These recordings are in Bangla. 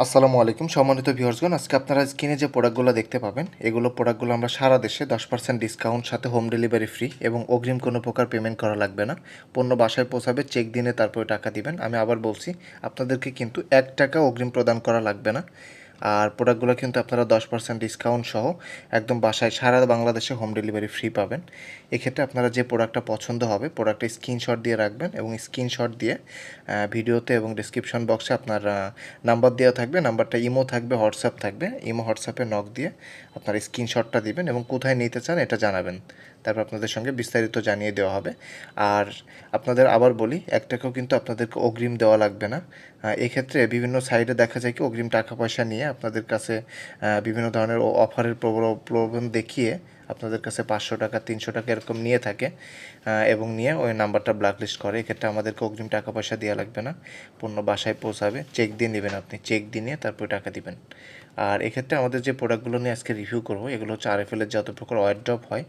আসসালামু আলাইকুম সম্মানিত ভিউয়ার্সগণ, আজকে আপনারা স্ক্রিনে যে প্রোডাক্টগুলো দেখতে পাবেন, এগুলো প্রোডাক্টগুলো আমরা সারা দেশে দশ পার্সেন্ট ডিসকাউন্ট সাথে হোম ডেলিভারি ফ্রি এবং অগ্রিম কোনো প্রকার পেমেন্ট করা লাগবে না। পণ্য বাসায় পৌঁছাবে চেক দিনে তারপরে টাকা দিবেন। আমি আবার বলছি, আপনাদেরকে কিন্তু এক টাকা অগ্রিম প্রদান করা লাগবে না। আর প্রোডাক্টগুলো কিন্তু আপনারা দশ পার্সেন্ট ডিসকাউন্ট সহ একদম বাসায় সারা বাংলাদেশে হোম ডেলিভারি ফ্রি পাবেন। এক্ষেত্রে আপনারা যে প্রোডাক্টটা পছন্দ হবে প্রোডাক্টটা স্ক্রিনশট দিয়ে রাখবেন এবং স্ক্রিনশট দিয়ে ভিডিওতে এবং ডিসক্রিপশন বক্সে আপনার নাম্বার দেওয়া থাকবে নাম্বারটা ইমো থাকবে হোয়াটসঅ্যাপ থাকবে ইমো হোয়াটসঅ্যাপে নক দিয়ে আপনার স্ক্রিনশটটা দিবেন এবং কোথায় নিতে চান এটা জানাবেন। তারপর আপনাদের সঙ্গে বিস্তারিত জানিয়ে দেওয়া হবে। আর আপনাদের আবার বলি, এক টাকাও কিন্তু আপনাদেরকে অগ্রিম দেওয়া লাগবে না। এক্ষেত্রে বিভিন্ন সাইডে দেখা যায় কি অগ্রিম টাকা পয়সা নিয়ে আপনাদের কাছে বিভিন্ন ধরনের অফারের প্রলোভন দেখিয়ে আপনাদের কাছে পাঁচশো টাকা, তিনশো টাকা এরকম নিয়ে থাকে এবং নিয়ে ওই নাম্বারটা ব্ল্যাকলিস্ট করে। এক্ষেত্রে আমাদেরকে অগ্রিম টাকা পয়সা দেওয়া লাগবে না। পণ্য বাসায় পৌঁছাবে চেক দিয়ে নেবেন আপনি। চেক দিয়ে নিয়ে তারপরে টাকা দিবেন। আর এক্ষেত্রে আমাদের যে প্রোডাক্টগুলো নিয়ে আজকে রিভিউ করব এগুলো হচ্ছে আরএফএলের যত প্রকার ওয়ারড্রপ হয়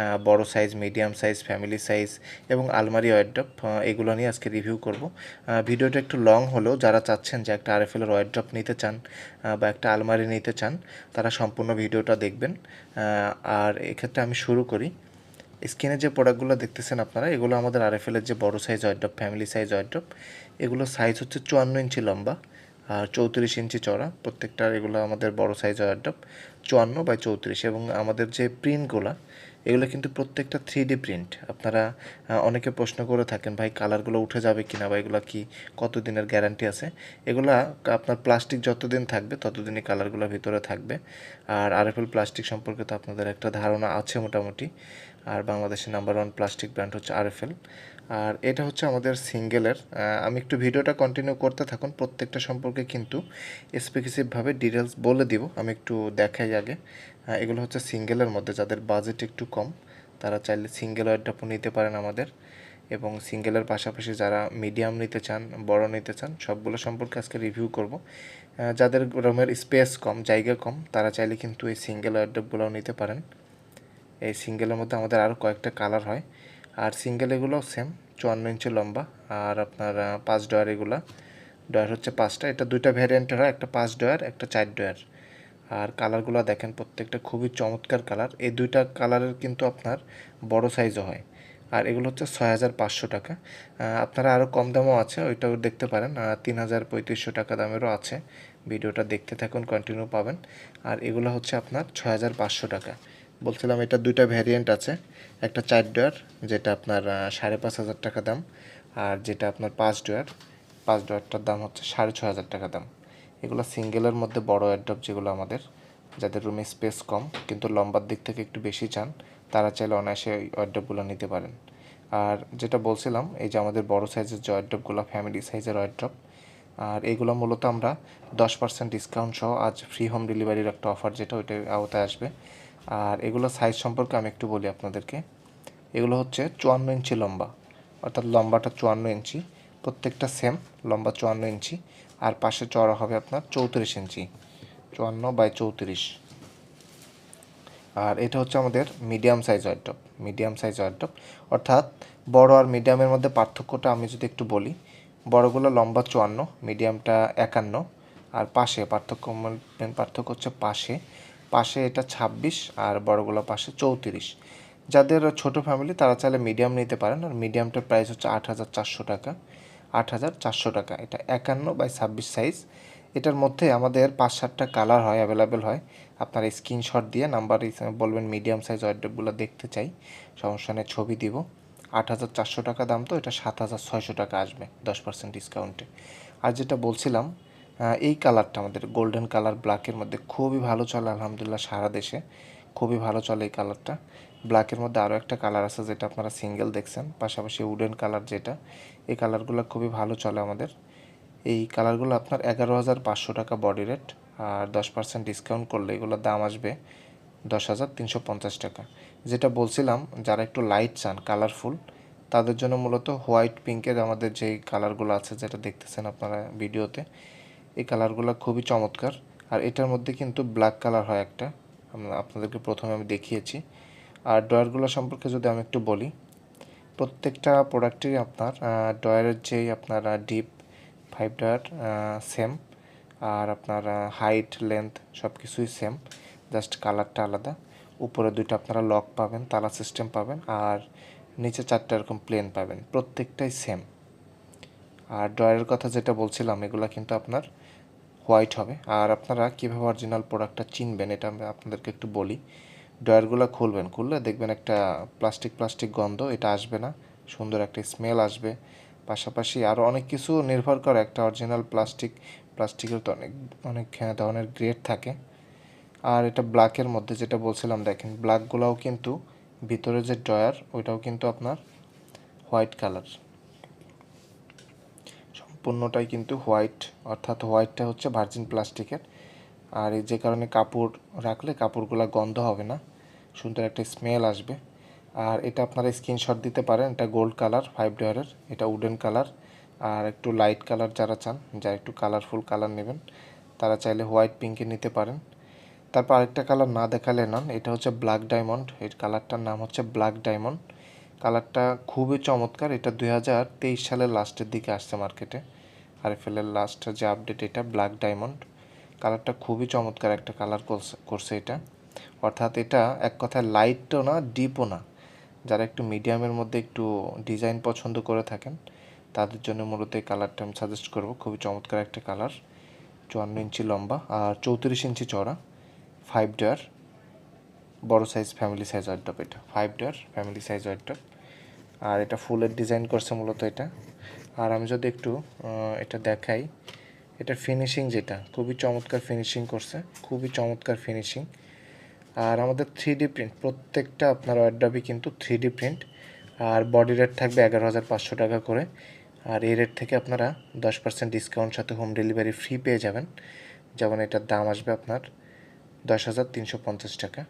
আহ, বড় size medium size family size এবং আলমারি ওয়ারড্রপ এগুলো নিয়ে আজকে রিভিউ করব। ভিডিওটা একটু লং হলেও যারা চাচ্ছেন যে একটা আরএফএলের ওয়ারড্রপ নিতে চান বা একটা আলমারি নিতে চান তারা সম্পূর্ণ ভিডিওটা দেখবেন। আর এক্ষেত্রে আমি শুরু করি। স্ক্রিনে যে প্রোডাক্টগুলো দেখতেছেন আপনারা এগুলো আমাদের আরএফএলের যে বড় size wardrobe family size wardrobe এগুলো সাইজ হচ্ছে চুয়ান্ন ইঞ্চি লম্বা। চৌত্রিশ ইঞ্চি চড়া প্রত্যেকটার এগুলো আমাদের বড় সাইজ ওয়ারড্রপ চুয়ান্ন বাই চৌত্রিশ এবং আমাদের যে প্রিন্টগুলো এগুলো কিন্তু প্রত্যেকটা থ্রি ডি প্রিন্ট আপনারা অনেকে প্রশ্ন করে থাকেন, ভাই কালারগুলো উঠে যাবে কি না বা এগুলো কি কতদিনের গ্যারান্টি আছে? এগুলা আপনার প্লাস্টিক যতদিন থাকবে, ততদিনই কালারগুলো ভিতরে থাকবে। আর আরএফএল প্লাস্টিক সম্পর্কে তো আপনাদের একটা ধারণা আছে মোটামুটি। আর বাংলাদেশের নাম্বার ওয়ান প্লাস্টিক ব্র্যান্ড হচ্ছে আরএফএল আর এটা হচ্ছে আমাদের সিঙ্গেলের আমি একটু ভিডিওটা কন্টিনিউ করতে থাকুন, প্রত্যেকটা সম্পর্কে কিন্তু স্পেসিফিকভাবে ডিটেলস বলে দিব, আমি একটু দেখাই আগে। এগুলো হচ্ছে সিঙ্গেলের মধ্যে, যাদের বাজেট একটু কম, তারা চাইলে সিঙ্গেল ওয়ারড্রপও নিতে পারেন আমাদের। এবং সিঙ্গেলের পাশাপাশি যারা মিডিয়াম নিতে চান, বড় নিতে চান, সবগুলো সম্পর্কে আজকে রিভিউ করব। যাদের রুমের স্পেস কম, জায়গা কম, তারা চাইলে কিন্তু এই সিঙ্গেল ওয়ারড্রপগুলোও নিতে পারেন। এই সিঙ্গেলের মধ্যে আমাদের আরও কয়েকটা কালার হয়। আর সিঙ্গেল এগুলো সেম চুয়ান্ন ইঞ্চি লম্বা। আর আপনার পাঁচ ডয়ার এগুলো। ডয়ার হচ্ছে পাঁচটা। এটা দুইটা ভ্যারিয়েন্টের হয়, একটা পাঁচ ডয়ার, একটা চার ডয়ার। আর কালারগুলো দেখেন, প্রত্যেকটা খুবই চমৎকার কালার। এই দুইটা কালারের কিন্তু আপনার বড় সাইজও হয়। আর এগুলো হচ্ছে ছয় হাজার পাঁচশো টাকা। আপনারা আরও কম দামও আছে, ওইটাও দেখতে পারেন। তিন হাজার পঁয়ত্রিশশো টাকা দামেরও আছে। ভিডিওটা দেখতে থাকুন কন্টিনিউ পাবেন। আর এগুলো হচ্ছে আপনার ছয় হাজার পাঁচশো টাকা। বলছিলাম এটা দুইটা ভ্যারিয়েন্ট আছে। একটা চার ডয়ার যেটা আপনার সাড়ে পাঁচ হাজার টাকা দাম, আর যেটা আপনার পাঁচ ডয়ার পাঁচ ডয়ারটার দাম হচ্ছে সাড়ে ছ হাজার টাকা দাম। এগুলো সিঙ্গেলের মধ্যে বড় অ্যাড্রপ যেগুলো আমাদের, যাদের রুমে স্পেস কম, কিন্তু লম্বার দিক থেকে একটু বেশি চান, তারা চাইলে অনায়াসে ওই অ্যাড্রপগুলো নিতে পারেন। আর যেটা বলছিলাম, এই যে আমাদের বড় সাইজের যে অ্যাড্রপগুলো ফ্যামিলি সাইজের অ্যাড্রপ আর এগুলো মূলত আমরা দশ পার্সেন্ট ডিসকাউন্ট সহ আজ ফ্রি হোম ডেলিভারির একটা অফার যেটা ওইটার আওতায় আসবে। আর এগুলো সাইজ সম্পর্কে আমি একটু বলি আপনাদেরকে। এগুলো হচ্ছে চুয়ান্ন ইঞ্চি লম্বা, অর্থাৎ লম্বাটা চুয়ান্ন ইঞ্চি, প্রত্যেকটা সেম লম্বা চুয়ান্ন ইঞ্চি, আর পাশে চড়া হবে আপনার চৌত্রিশ ইঞ্চি, চুয়ান্ন বাই চৌত্রিশ। আর এটা হচ্ছে আমাদের medium size wardrobe medium size wardrobe অর্থাৎ বড় আর মিডিয়ামের মধ্যে পার্থক্যটা আমি যদি একটু বলি, বড়গুলো লম্বা চুয়ান্ন মিডিয়ামটা একান্ন, আর পাশে পার্থক্য পার্থক্য হচ্ছে পাশে পাশে এটা ছাব্বিশ আর বড়গুলো পাশে চৌত্রিশ। যাদের ছোট ফ্যামিলি তারা চাইলে মিডিয়াম নিতে পারেন। আর মিডিয়ামটার প্রাইস হচ্ছে আট হাজার চারশো টাকা। আট হাজার চারশো টাকা। এটা একান্ন বাই ছাব্বিশ সাইজ এটার মধ্যে আমাদের পাঁচ সাতটা কালার হয় অ্যাভেলেবেল হয়। আপনার স্ক্রিনশট দিয়ে নাম্বার বলবেন মিডিয়াম সাইজ ওয়ার্ডগুলো দেখতে চাই। সমস্যা নেই, ছবি দিব। আট হাজার চারশো টাকা দাম তো, এটা সাত হাজার ছয়শো টাকা আসবে দশ পার্সেন্ট ডিসকাউন্টে আর যেটা বলছিলাম এই কালারটা আমাদের গোল্ডেন কালার ব্ল্যাকের মধ্যে খুবই ভালো চলে, আলহামদুলিল্লাহ, সারা দেশে খুবই ভালো চলে এই কালারটা। ব্ল্যাকের মধ্যে আরও একটা কালার আছে যেটা আপনারা সিঙ্গেল দেখছেন, পাশাপাশি উডেন কালার যেটা, এই কালারগুলো খুবই ভালো চলে আমাদের। এই কালারগুলো আপনার এগারো হাজার পাঁচশো টাকা বডি রেট আর দশ পার্সেন্ট ডিসকাউন্ট করলে এগুলোর দাম আসবে দশ হাজার তিনশো পঞ্চাশ টাকা। যেটা বলছিলাম, যারা একটু লাইট চান কালারফুল তাদের জন্য মূলত হোয়াইট পিঙ্কের আমাদের যেই কালারগুলো আছে যেটা দেখতেছেন আপনারা ভিডিওতে এই কালারগুলো খুবই চমৎকার। আর এটার মধ্যে কিন্তু ব্ল্যাক কালার হয় একটা। আপনাদেরকে প্রথমে আমি দেখিয়েছি। আর ডয়ারগুলো সম্পর্কে যদি আমি একটু বলি, প্রত্যেকটা প্রোডাক্টেরই আপনার ডয়ারের যেই আপনার ডিপ ফাইভ ডয়ার সেম আর আপনার হাইট লেন্থ সব কিছুই সেম জাস্ট কালারটা আলাদা। উপরে দুইটা আপনারা লক পাবেন, তালা সিস্টেম পাবেন, আর নিচে চারটা এরকম প্লেন পাবেন। প্রত্যেকটাই সেম আর ড্রয়ারের কথা যেটা বলছিলাম, এগুলো কিন্তু আপনার হোয়াইট হবে। আর আপনারা কীভাবে অরিজিনাল প্রোডাক্টটা চিনবেন এটা আমি আপনাদেরকে একটু বলি। ড্রয়ারগুলো খুলবেন খুললে দেখবেন একটা প্লাস্টিক প্লাস্টিক গন্ধ এটা আসবে না। সুন্দর একটা স্মেল আসবে। পাশাপাশি আরও অনেক কিছু নির্ভর করে একটা অরিজিনাল প্লাস্টিক প্লাস্টিকের তো অনেক অনেক হ্যাঁ, ধরনের গ্রেড থাকে। আর এটা ব্ল্যাকের মধ্যে যেটা বলছিলাম দেখেন ব্ল্যাকগুলোও কিন্তু ভিতরে যে ড্রয়ার ওইটাও কিন্তু আপনার হোয়াইট কালার। সম্পূর্ণটাই কিন্তু হোয়াইট, অর্থাৎ হোয়াইটটা হচ্ছে ভার্জিন প্লাস্টিকের। আর যে কারণে কাপড় রাখলে কাপড়গুলো গন্ধ হবে না, সুন্দর একটা স্মেল আসবে। আর এটা আপনারা স্ক্রিনশট দিতে পারেন, এটা গোল্ড কালার, ফাইভ ডয়ারের এটা উডেন কালার। আর একটু লাইট কালার যারা চান, যারা একটু কালারফুল কালার নেবেন, তারা চাইলে হোয়াইট পিঙ্কে নিতে পারেন। তারপর আরেকটা কালার না দেখালে নন, এটা হচ্ছে ব্ল্যাক ডায়মন্ড। এর কালারটার নাম হচ্ছে ব্ল্যাক ডায়মন্ড। কালারটা খুবই চমৎকার, এটা দুই হাজার তেইশ সালের লাস্টের দিকে আসছে মার্কেটে। আর এফএলের লাস্ট যে আপডেট এটা ব্ল্যাক ডায়মন্ড কালারটা খুবই চমৎকার একটা কালার করছে এটা। অর্থাৎ এটা এক কথায় লাইটও না ডিপও না। যারা একটু মিডিয়ামের মধ্যে একটু ডিজাইন পছন্দ করে থাকেন, তাদের জন্য মূলত এই কালারটা আমি সাজেস্ট করব। খুবই চমৎকার একটা কালার চুয়ান্ন ইঞ্চি লম্বা আর চৌত্রিশ ইঞ্চি চড়া ফাইভ ডয়ার বড় সাইজ ফ্যামিলি সাইজ ওয়ার্ডটপ এটা। Five drawer family size wardrobe আর এটা ফুলের ডিজাইন করছে মূলত এটা। আর আমি যদি একটু এটা দেখাই। এটা ফিনিশিং যেটা, খুবই চমৎকার ফিনিশিং করছে, খুবই চমৎকার ফিনিশিং আর আমাদের থ্রি প্রিন্ট প্রত্যেকটা আপনার ওয়ার্ডাবই কিন্তু থ্রি প্রিন্ট আর বডি রেট থাকবে এগারো হাজার পাঁচশো টাকা করে। আর এই রেট থেকে আপনারা দশ পার্সেন্ট ডিসকাউন্ট সাথে হোম ডেলিভারি ফ্রি পেয়ে যাবেন। যেমন এটার দাম আসবে আপনার দশ হাজার তিনশো পঞ্চাশ টাকা।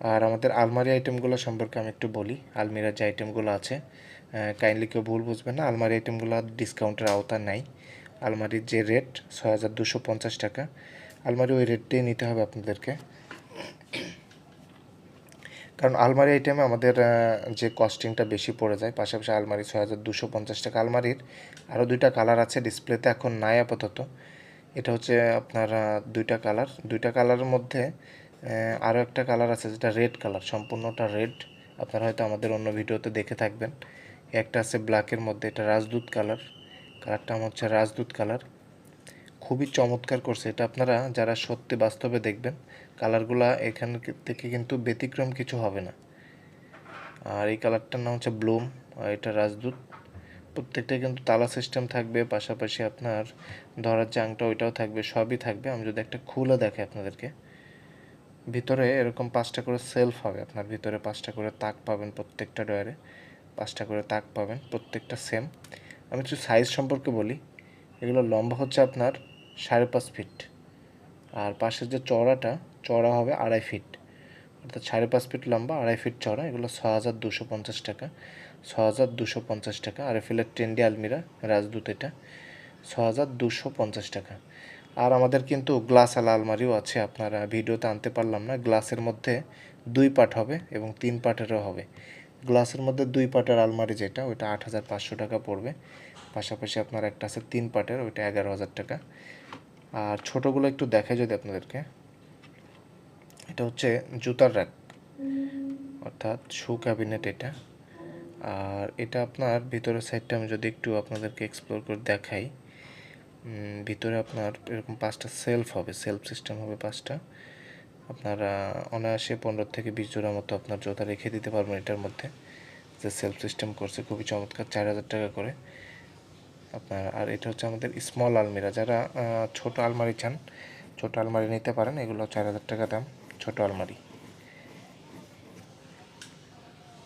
আর আমাদের আলমারি আইটেমগুলো সম্পর্কে আমি একটু বলি। আলমিরার যে আইটেমগুলো আছে কাইন্ডলি কেউ ভুল বুঝবেন না, আলমারি আইটেমগুলো ডিসকাউন্টের আওতা নাই। আলমারির যে রেট ছয় হাজার দুশো পঞ্চাশ টাকা। আলমারি ওই রেটটাই নিতে হবে আপনাদেরকে। কারণ আলমারি আইটেমে আমাদের যে কস্টিংটা বেশি পড়ে যায়, পাশাপাশি আলমারি ছয় হাজার দুশো পঞ্চাশ টাকা। আলমারির আরও দুইটা কালার আছে ডিসপ্লেতে এখন নাই আপাতত। এটা হচ্ছে আপনার দুইটা কালার দুইটা কালারের মধ্যে আরও একটা কালার আছে যেটা রেড কালার সম্পূর্ণটা রেড আপনারা হয়তো আমাদের অন্য ভিডিওতে দেখে থাকবেন। একটা আছে ব্ল্যাকের মধ্যে, এটা রাজদূত কালার কালারটা আমার হচ্ছে রাজদূত কালার খুবই চমৎকার করছে। এটা আপনারা যারা সত্যি বাস্তবে দেখবেন কালারগুলা এখান থেকে কিন্তু ব্যতিক্রম কিছু হবে না। আর এই কালারটার নাম হচ্ছে ব্লুম আর এটা রাজদূত। প্রত্যেকটা কিন্তু তালা সিস্টেম থাকবে, পাশাপাশি আপনার ধরার যে আংটা ওইটাও থাকবে, সবই থাকবে। আমি যদি একটা খুলে দেখে আপনাদেরকে। ভিতরে এরকম পাঁচটা করে সেলফ হবে। আপনার ভিতরে পাঁচটা করে তাক পাবেন প্রত্যেকটা ডয়ারে পাঁচটা করে তাক পাবেন প্রত্যেকটা সেম আমি কিছু সাইজ সম্পর্কে বলি। এগুলো লম্বা হচ্ছে আপনার সাড়ে পাঁচ ফিট আর পাশের যে চড়াটা চড়া হবে আড়াই ফিট অর্থাৎ সাড়ে পাঁচ ফিট লম্বা, আড়াই ফিট চড়া এগুলো ছ হাজার দুশো পঞ্চাশ টাকা। ছ হাজার দুশো পঞ্চাশ টাকা। আর এফিলের ট্রেন্ডি আলমিরা, রাজদূত এটা। ছ হাজার দুশো পঞ্চাশ টাকা। আর আমাদের কিন্তু গ্লাস আলা আলমারিও আছে, আপনারা ভিডিওতে আনতে পারলাম না। গ্লাসের মধ্যে দুই পার্ট হবে এবং তিন পার্টেরও হবে। গ্লাসের মধ্যে দুই পার্টের আলমারি যেটা, ওইটা আট হাজার পাঁচশো টাকা পড়বে। পাশাপাশি আপনার একটা আছে তিন পার্টের ওইটা এগারো হাজার টাকা। আর ছোটোগুলো একটু দেখাই যদি আপনাদেরকে। এটা হচ্ছে জুতার র্যাক অর্থাৎ শু ক্যাবিনেট এটা। আর এটা আপনার ভিতরের সাইডটা আমি যদি একটু আপনাদেরকে এক্সপ্লোর করে দেখাই। ভিতরে আপনার এরকম পাঁচটা সেলফ হবে সেলফ সিস্টেম হবে পাঁচটা। আপনারা অনায়াসে পনেরো থেকে বিশ জোড়া মতো আপনার জোতা রেখে দিতে পারবেন এটার মধ্যে। যে সেলফ সিস্টেম করছে, খুবই চমৎকার, চার হাজার টাকা করে। আপনার, আর এটা হচ্ছে আমাদের স্মল আলমিরা। যারা ছোট আলমারি চান, ছোট আলমারি নিতে পারেন, এগুলো চার হাজার টাকা দাম, ছোট আলমারি।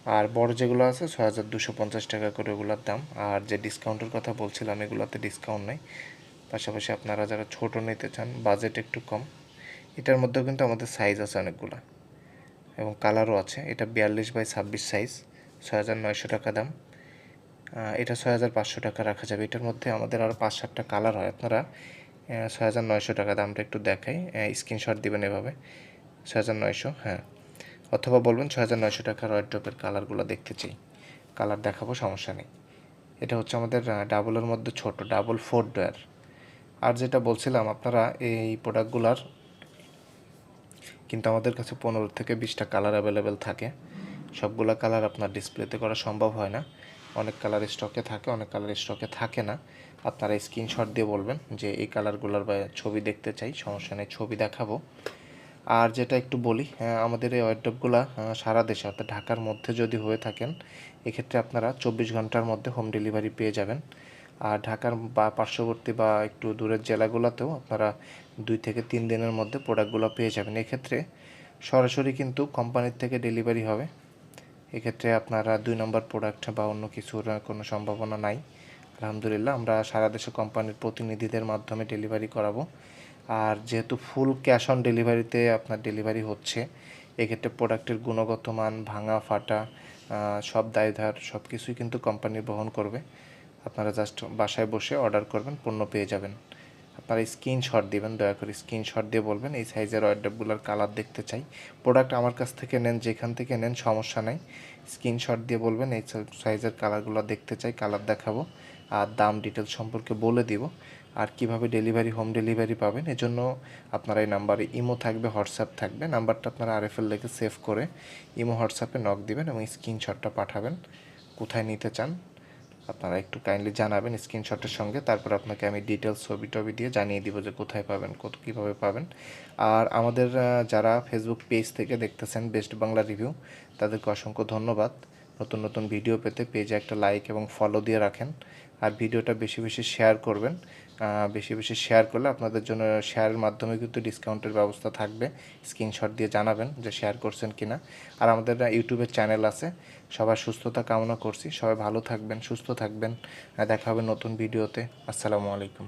আর বড় যেগুলো আছে, ছয় হাজার দুশো পঞ্চাশ টাকা করে ওগুলোর দাম। আর যে ডিসকাউন্টের কথা বলছিলাম, এগুলোতে ডিসকাউন্ট নেই। পাশাপাশি আপনারা যারা ছোট নিতে চান বাজেট একটু কম, এটার মধ্যেও কিন্তু আমাদের সাইজ আছে অনেকগুলো। এবং কালারও আছে, এটা বিয়াল্লিশ বাই ছাব্বিশ সাইজ ছয় হাজার নয়শো টাকা দাম। এটা ছয় হাজার পাঁচশো টাকা রাখা যাবে। এটার মধ্যে আমাদের আরও পাঁচ সাতটা কালার হয়। আপনারা ছয় হাজার নয়শো টাকা দামটা একটু দেখাই। স্ক্রিনশট দেবেন এভাবে। ছয় হাজার নয়শো হ্যাঁ। অথবা বলবেন ছয় হাজার নয়শো টাকার ওয়ার্ড্রপের কালারগুলো দেখতে চাই। কালার দেখাবো, সমস্যা নেই। এটা হচ্ছে আমাদের ডাবলের মধ্যে ছোট ডাবল ফোর ডয়ার আর যেটা বলছিলাম আপনারা এই প্রোডাক্টগুলার কিন্তু আমাদের কাছে পনেরো থেকে বিশটা কালার অ্যাভেলেবেল থাকে। সবগুলো কালার আপনার ডিসপ্লেতে করা সম্ভব হয় না। অনেক কালার স্টকে থাকে অনেক কালার স্টকে থাকে না। আপনারা স্ক্রিনশট দিয়ে বলবেন যে এই কালারগুলোর বা ছবি দেখতে চাই সমস্যা নেই ছবি দেখাবো। আর যেটা একটু বলি হ্যাঁ, আমাদের এই ওয়ার্ড্রপগুলো সারা দেশে অর্থাৎ ঢাকার মধ্যে যদি হয়ে থাকেন এক্ষেত্রে আপনারা চব্বিশ ঘণ্টার মধ্যে হোম ডেলিভারি পেয়ে যাবেন। আর ঢাকার বা পার্শ্ববর্তী বা একটু দূরের জেলাগুলোতেও আপনারা দুই থেকে তিন দিনের মধ্যে প্রোডাক্টগুলো পেয়ে যাবেন। এক্ষেত্রে সরাসরি কিন্তু কোম্পানির থেকে ডেলিভারি হবে। এক্ষেত্রে আপনারা দুই নম্বর প্রোডাক্ট বা অন্য কিছুর কোনো সম্ভাবনা নাই। আলহামদুলিল্লাহ, আমরা সারা দেশে কোম্পানির প্রতিনিধিদের মাধ্যমে ডেলিভারি করাবো। আর যেহেতু ফুল ক্যাশ অন ডেলিভারিতে আপনার ডেলিভারি হচ্ছে, এক্ষেত্রে প্রোডাক্টের গুণগত মান, ভাঙা, ফাটা সব দায়ধার সব কিছুই কিন্তু কোম্পানি বহন করবে। আপনারা জাস্ট বাসায় বসে অর্ডার করবেন, পণ্য পেয়ে যাবেন। আপনারা স্ক্রিনশট দিবেন, দয়া করে স্ক্রিনশট দিয়ে বলবেন, এই সাইজের ওয়ার্ডগুলোর কালার দেখতে চাই। প্রোডাক্ট আমার কাছ থেকে নেন, যেখান থেকে নেন, সমস্যা নাই। স্ক্রিনশট দিয়ে বলবেন, এই সাইজের কালারগুলো দেখতে চাই কালার দেখাবো, আর দাম ডিটেলস সম্পর্কে বলে দিব। আর কীভাবে ডেলিভারি হোম ডেলিভারি পাবেন, এজন্য আপনারা এই নাম্বারে ইমো থাকবে, হোয়াটসঅ্যাপ থাকবে। নাম্বারটা আপনারা আরএফএল লেখে সেভ করে ইমো হোয়াটসঅ্যাপে নক দিবেন এবং স্ক্রিনশটটা পাঠাবেন। কোথায় নিতে চান? আপনারা একটু কাইন্ডলি জানাবেন স্ক্রিনশটের সঙ্গে, তারপর আপনাকে আমি ডিটেলস ছবি টবি দিয়ে জানিয়ে দিব যে কোথায় পাবেন, কত কীভাবে পাবেন। আর আমাদের যারা ফেসবুক পেজ থেকে দেখতেছেন বেস্ট বাংলা রিভিউ তাদেরকে অসংখ্য ধন্যবাদ। নতুন নতুন ভিডিও পেতে পেজে একটা লাইক এবং ফলো দিয়ে রাখেন। আর ভিডিওটা বেশি বেশি শেয়ার করবেন। বেশি বেশি শেয়ার করলে আপনাদের জন্য শেয়ারের মাধ্যমে কিন্তু ডিসকাউন্টের ব্যবস্থা থাকবে। স্ক্রিনশট দিয়ে জানাবেন যে শেয়ার করছেন কিনা। আর আমাদের ইউটিউবের চ্যানেল আছে। সবার সুস্থতা কামনা করছি। সবাই ভালো থাকবেন, সুস্থ থাকবেন। দেখা হবে নতুন ভিডিওতে আসসালামু আলাইকুম।